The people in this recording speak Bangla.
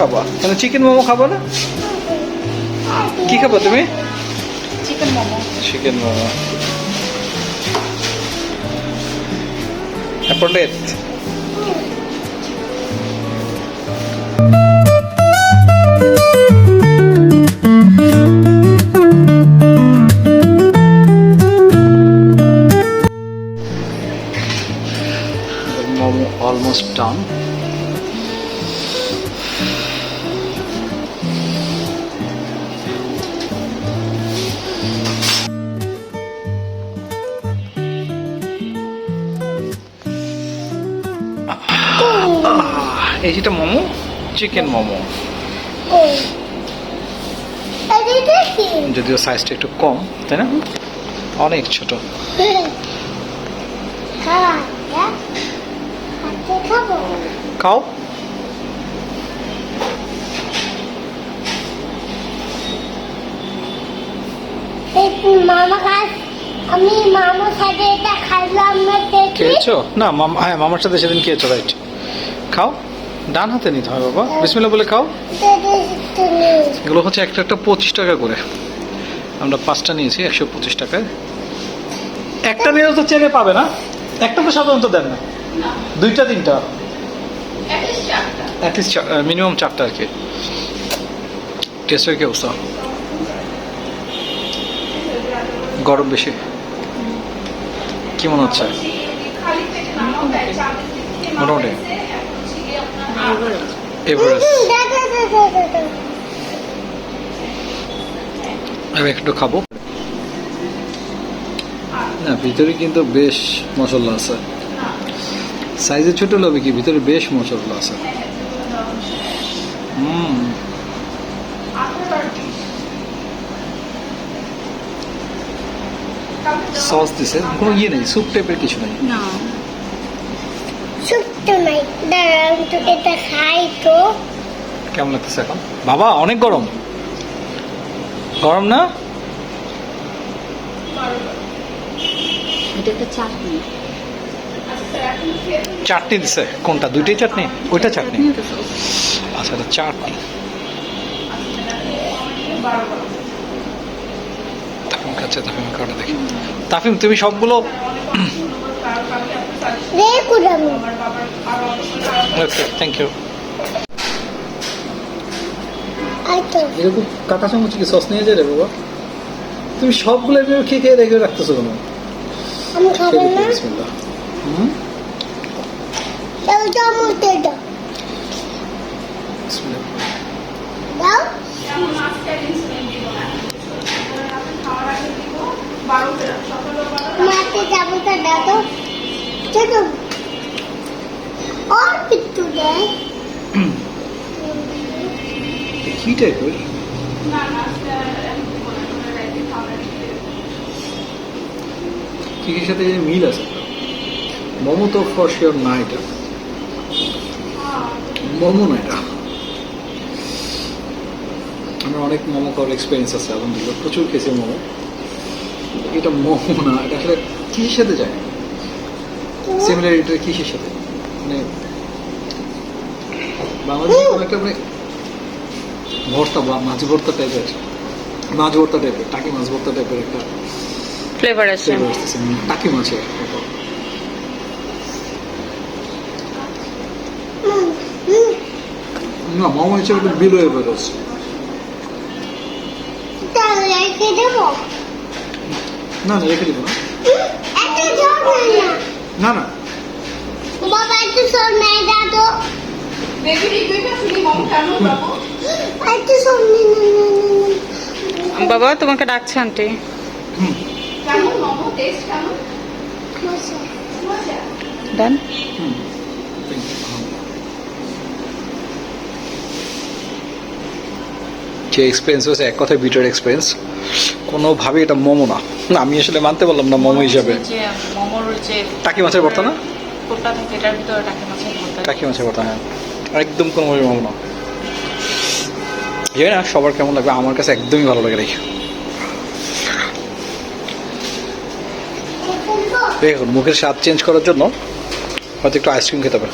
খাবা? কেন চিকেন মোমো খাব না? কি খাব তুমি? Chicken momo. Chicken momo. Momo almost done. এই যেটা মোমো চিকেন মোমো। যদিও সাইজটা একটু কম তাই না? অনেক ছোট। খাও। মামা কাজ আমি মামার সাথে এটা খাইলাম না খেয়েছো? না মামা হ্যাঁ মামার সাথে সেদিন খেয়েছো রাইট খাও। ডান হাতে নিতে হয় বাবা। বিসমিল্লা বলে খাও। এগুলো হচ্ছে একটা একটা পঁচিশ টাকা করে। আমরা পাঁচটা নিয়েছি, একশো পঁচিশ টাকায়। একটা নিলে তো চেনে পাবে না। একটা তো সাধারণত দেন না। দুইটা, তিনটা। মিনিমাম চারটা আর কি। টেস্টের কি অবস্থা? গরম বেশি। কি মনে হচ্ছে? মোটামুটি। এভারেস্ট। আমি একটু খাব। না ভিতরে কিন্তু বেশ মশলা আছে। সাইজে ছোট হবে কি? ভিতরে বেশ মশলা আছে। হুম। সস দিছে। কোনো ইয়ে নেই? স্যুপ টাইপের কিছু নেই? না। তো খাই তো। কেমন লাগতেছে এখন? বাবা অনেক গরম। গরম না? এটা একটা চাটনি। চাটনি দিছে। কোনটা? দুইটাই চাটনি? ওইটা চাটনি। আচ্ছা এটা চাটনি। তাফিম খাচ্ছে তাফিম খাওয়াটা দেখি। তাফিম তুমি সবগুলো ওকে থ্যাংক ইউ এরকম কাঁটা চামচ কি সস নিয়ে যাবে বাবা? তুমি সবগুলো এভাবে খেয়ে খেয়ে রেখে রাখতেছো কেন? আমি খাব না। হুম? দাও দাও। কি টাইপের সাথে যে মিল আছে মম তো ফর না এটা মম না এটা আমার অনেক মোমো এক্সপিরিয়েন্স আছে আলহামদুলিল্লাহ প্রচুর খেয়েছি মোমো এটা মোমো না এটা আসলে কি সাথে যায় সিমিলার এটা কিসের সাথে। মানে বাংলাদেশে কোনো একটা মানে ভর্তা বা মাছ ভর্তা টাইপের মাছ ভর্তা টাইপের টাকি মাছ ভর্তা টাইপের একটা ফ্লেভার আছে ফ্লেভার আসতেছে মানে টাকি মাছের না মোমো হিসেবে বিলো দেবো? না না রেখে দিব না। না না। না বাবা একটু সর নাই দাও তো একটু সর নেই না, না, না, বাবা তোমাকে ডাকছে আন্টি। হুম। না। ডান হুম। Thank you. যে এক্সপিরিয়েন্স হয়েছে এক কথায় বিটার এক্সপিরিয়েন্স কোনোভাবে এটা মোমো না। না, আমি আসলে মানতে পারলাম না মোমো হিসাবে। মোমোর যে টাকি মাছের ভর্তা না? কোটটা থাকে? এটার ভিতরে টাকি মাছের ভর্তা টাকি মাছের ভর্তা হ্যাঁ। একদম কোনো মোমো না। জানি না সবার কেমন লাগবে? আমার কাছে একদমই ভালো লাগে দেখি। দেখুন মুখের স্বাদ চেঞ্জ করার জন্য হয়তো একটু আইসক্রিম খেতে হবে